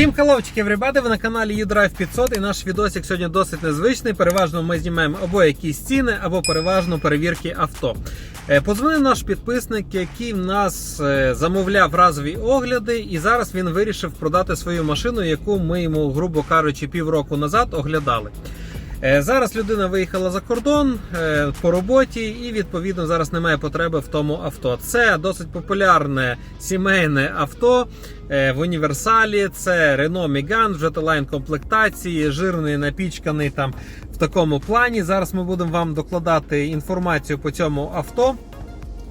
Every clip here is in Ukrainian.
Всім хеловчиків, ребята, ви на каналі U-Drive 500 і наш відосик сьогодні досить незвичний. Переважно ми знімаємо або якісь ціни, або переважно перевірки авто. Позвонив Подзвонив наш підписник, який в нас е, замовляв разові огляди, і зараз він вирішив продати свою машину, яку ми йому, грубо кажучи, півроку назад оглядали. Е, Зараз людина виїхала за кордон е, по роботі, і відповідно зараз немає потреби в тому авто. Це досить популярне сімейне авто е, в універсалі. Це Renault Megane, вже лайн комплектації, жирний, напічканий там в такому плані. Зараз ми будемо вам докладати інформацію по цьому авто.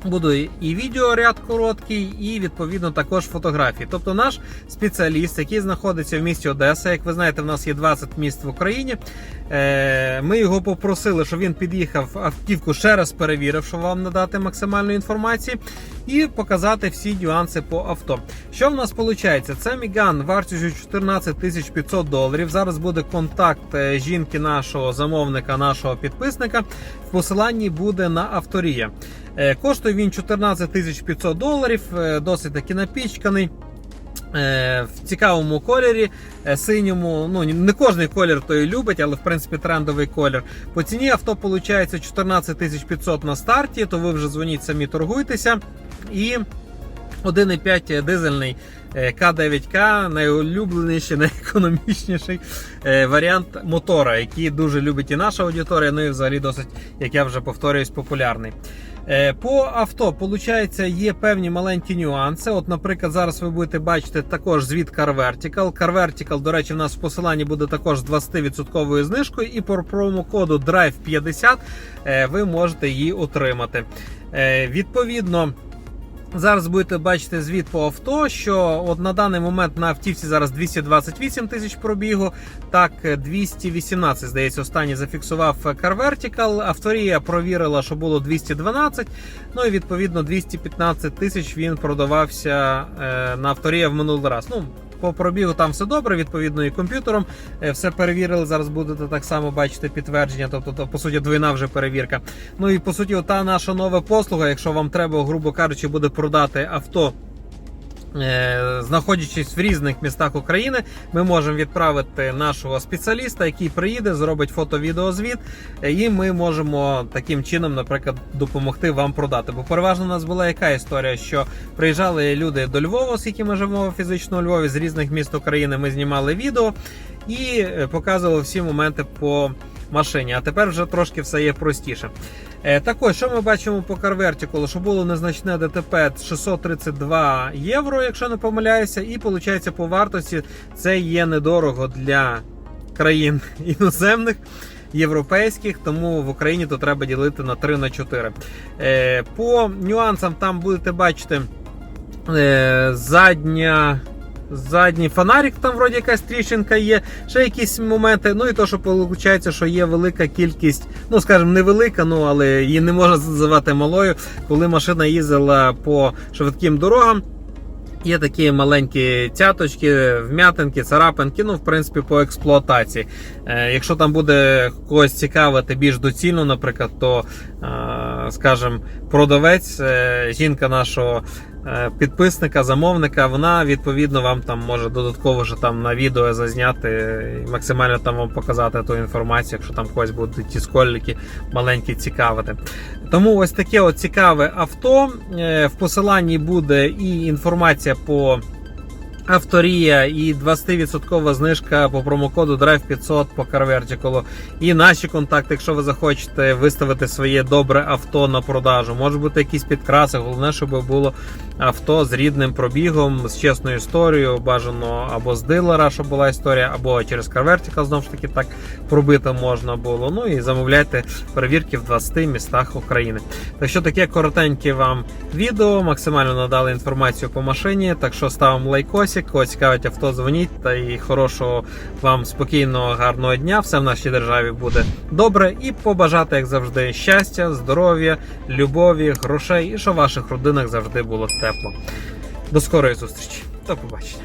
Буде і відеоряд короткий, і відповідно також фотографії. Тобто наш спеціаліст, який знаходиться в місті Одеса, як ви знаєте, в нас є 20 міст в Україні. Е, Ми його попросили, щоб він під'їхав автівку ще раз перевірив, щоб вам надати максимальної інформації, і показати всі нюанси по авто. Що в нас виходить? Це Міган вартістю 14 500 доларів. Зараз буде контакт е, жінки нашого замовника, нашого підписника. В посиланні буде на авторія. Е, Коштує він 14 500 доларів, е, досить таки напічканий. Е, В цікавому кольорі, синьому. Ну не кожний колір той любить, але в принципі трендовий колір. По ціні авто виходить 14 500 на старті, то ви вже дзвоніть самі торгуйтеся. І 1,5 дизельний К9К, найулюбленіший, найекономічніший е, варіант мотора, який дуже любить і наша аудиторія, ну і взагалі досить, як я вже повторююсь, популярний. Е, По авто, виходить, є певні маленькі нюанси. От, наприклад, зараз ви будете бачити також звіт Car Vertical. Car Vertical, до речі, в нас в посиланні буде також з 20% знижкою, і по промокоду DRIVE50 е, ви можете її отримати. Е, Відповідно. Зараз будете бачити звіт по авто, що от на даний момент на автівці зараз 228 тисяч пробігу, так 218, здається, останній зафіксував Car Vertical. Авторія провірила, що було 212, ну і відповідно 215 тисяч він продавався е, на авторія в минулий раз. Ну, по пробігу там все добре, відповідно, і комп'ютером е, все перевірили. Зараз будете так само бачити підтвердження, тобто, то, по суті, двойна вже перевірка. Ну і по суті, та наша нова послуга, якщо вам треба, грубо кажучи, буде продати авто. Е, Знаходячись в різних містах України, ми можемо відправити нашого спеціаліста, який приїде, зробить фото-відеозвіт, е, і ми можемо таким чином, наприклад, допомогти вам продати. Бо переважно у нас була яка історія, що приїжджали люди до Львова, оскільки ми живемо фізично у Львові з різних міст України. Ми знімали відео і е, показували всі моменти по машині. А тепер вже трошки все є простіше. Е, Також, що ми бачимо по Car що було незначне ДТП 632 євро, якщо не помиляюся, і виходить по вартості це є недорого для країн іноземних. Європейських, тому в Україні то треба ділити на 3 на 4. Е, по нюансам там будете бачити задня задній фонарик, там вроді якась тріщинка є, ще якісь моменти. Ну і то, що виходить, що є велика кількість, ну скажімо, невелика, ну але її не можна називати малою, коли машина їздила по швидким дорогам. Є такі маленькі цяточки, вм'ятинки, царапинки, ну, в принципі, по експлуатації. Е, якщо там буде когось цікавити більш доцільно, наприклад, то, е, скажімо, продавець, е, жінка нашого підписника, замовника, вона відповідно вам там може додатково вже там на відео зазняти і максимально там вам показати ту інформацію, якщо там когось будуть ті скольники маленькі цікавити. Тому ось таке от цікаве авто. Е, В посиланні буде і інформація по авторія, і 20% знижка по промокоду Drive 500 по Car І наші контакти, якщо ви захочете виставити своє добре авто на продажу. Може бути якісь підкраси. Головне, щоб було авто з рідним пробігом, з чесною історією, бажано або з дилера, щоб була історія, або через Vertical, знову ж таки так пробити можна було. Ну і замовляйте перевірки в 20 містах України. Так що таке коротеньке вам відео, максимально надали інформацію по машині. Так що ставимо лайкосик, кого цікавить авто, дзвоніть та і хорошого вам спокійного, гарного дня. Все в нашій державі буде добре. І побажати, як завжди, щастя, здоров'я, любові, грошей і щоб в ваших родинах завжди було тепло. До скорої зустрічі. До побачення.